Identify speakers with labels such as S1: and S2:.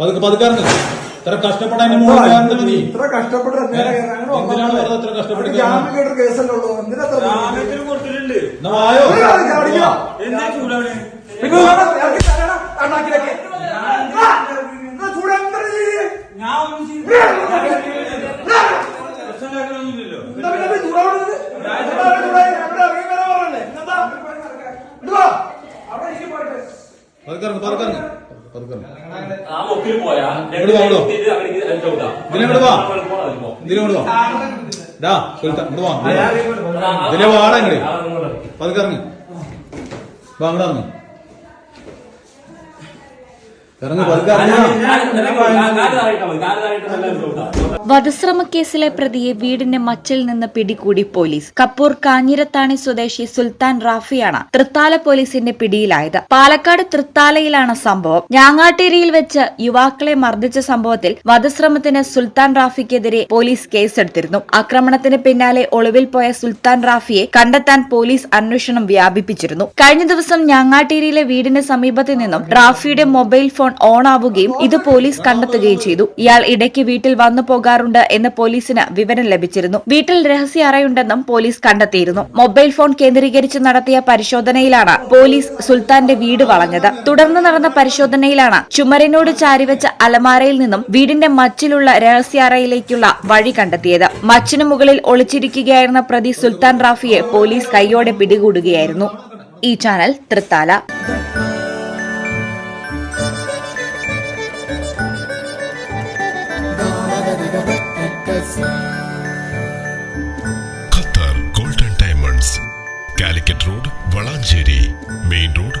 S1: പതുക്കെ പതുക്കാറുണ്ട് ഇത്ര കഷ്ടപ്പെടാൻ മൂന്ന് മതി.
S2: ഇത്ര കഷ്ടപ്പെട്ട്
S1: എന്തിനാണ്
S2: വന്നത്?
S1: വെറുതെ ഇത്ര കഷ്ടപ്പെട്ട്
S2: അവർക്ക് ജാമ്യം കേട്ടൊരു കേസല്ലേ ഉള്ളൂ. എന്തിനാ ഇത്ര
S3: ജാമ്യത്തിന് കൊടുത്തിട്ടുണ്ട്.
S1: എന്നാ വായോ?
S2: ഒരു കാര്യം കാണിക്കണം.
S3: എന്താ ചൂടാണ്?
S2: നിങ്ങൾ വേണം,
S1: ഇങ്ങോട്ട് വാ ഇതിലെ വാടാ ഇങ്ങട് പതുക്കെ ഇറങ്ങ്.
S4: വധശ്രമക്കേസിലെ പ്രതിയെ വീടിന്റെ മച്ചിൽ നിന്ന് പിടികൂടി പോലീസ്. കപ്പൂർ കാഞ്ഞിരത്താണി സ്വദേശി സുൽത്താൻ റാഫിയാണ് തൃത്താല പോലീസിന്റെ പിടിയിലായത്. പാലക്കാട് തൃത്താലയിലാണ് സംഭവം. ഞാങ്ങാട്ടേരിയിൽ വെച്ച് യുവാക്കളെ മർദ്ദിച്ച സംഭവത്തിൽ വധശ്രമത്തിന് സുൽത്താൻ റാഫിക്കെതിരെ പോലീസ് കേസെടുത്തിരുന്നു. ആക്രമണത്തിന് പിന്നാലെ ഒളിവിൽ പോയ സുൽത്താൻ റാഫിയെ കണ്ടെത്താൻ പോലീസ് അന്വേഷണം വ്യാപിപ്പിച്ചിരുന്നു. കഴിഞ്ഞ ദിവസം ഞാങ്ങാട്ടേരിയിലെ വീടിന് സമീപത്തു നിന്നും റാഫിയുടെ മൊബൈൽ ഫോൺ ഓൺ ആവുകയും ഇത് പോലീസ് കണ്ടെത്തുകയും ചെയ്തു. ഇയാൾ ഇടയ്ക്ക് വീട്ടിൽ വന്നു പോകാറുണ്ട് എന്ന് പോലീസിന് വിവരം ലഭിച്ചിരുന്നു. വീട്ടിൽ രഹസ്യ അറയുണ്ടെന്നും പോലീസ് കണ്ടെത്തിയിരുന്നു. മൊബൈൽ ഫോൺ കേന്ദ്രീകരിച്ച് നടത്തിയ പരിശോധനയിലാണ് പോലീസ് സുൽത്താന്റെ വീട് വളഞ്ഞത്. തുടർന്ന് നടന്ന പരിശോധനയിലാണ് ചുമരിനോട് ചാരിവെച്ച അലമാരയിൽ നിന്നും വീടിന്റെ മച്ചിലുള്ള രഹസ്യ അറയിലേക്കുള്ള വഴി കണ്ടെത്തിയത്. മച്ചിനു മുകളിൽ ഒളിച്ചിരിക്കുകയായിരുന്ന പ്രതി സുൽത്താൻ റാഫിയെ പോലീസ് കൈയോടെ പിടികൂടുകയായിരുന്നു. ഈ channel Thrithala.
S5: Qatar golden diamonds Calicut road Valanchery main road